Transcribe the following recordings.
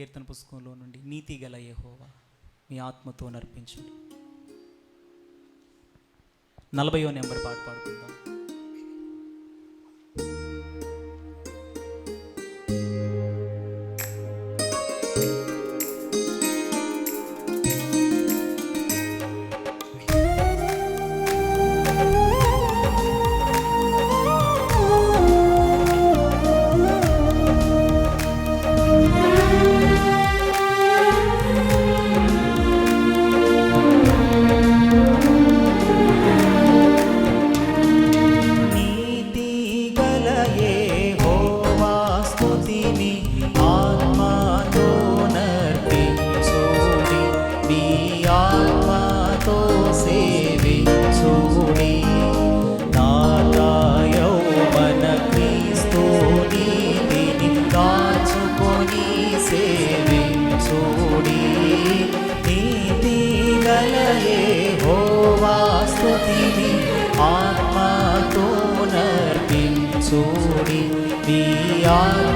కీర్తన పుస్తకంలో నుండి నీతి గల యహోవా మీ ఆత్మతో నర్పించండి నలభయో నెంబర్ పాట పాడుకుందాం. చూడి నీతి గలయే హోవా స్థుతిని ఆత్మతో నర్పించుడి నీ ఆత్మ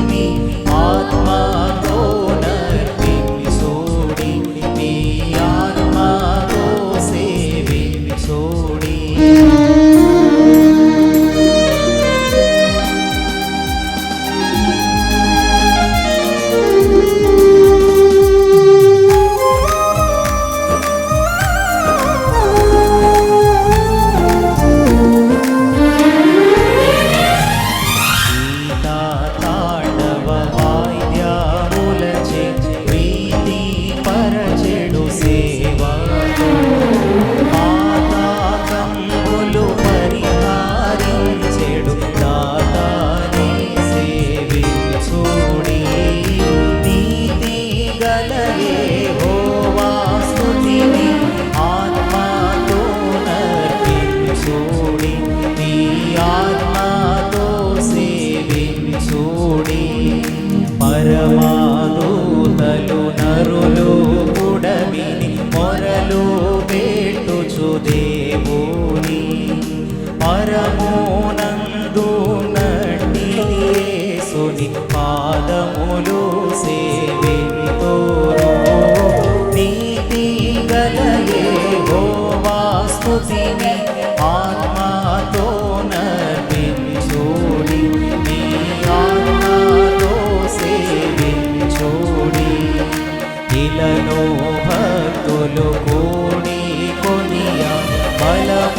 তুমি আত্মা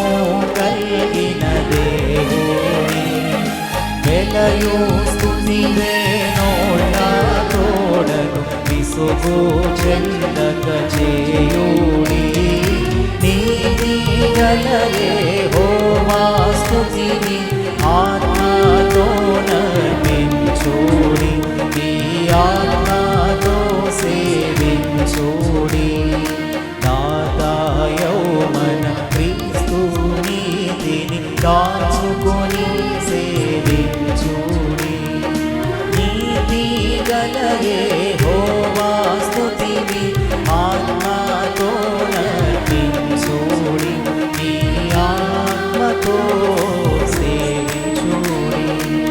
జ్ఞానము కలిగిన దేవుని వెలయు స్థుతి వేణోళ్ళ తోడను విసుగు చెందక చేయుడి నీతి గల దేవో వాస్తుతిని ఆత్మతోన đó.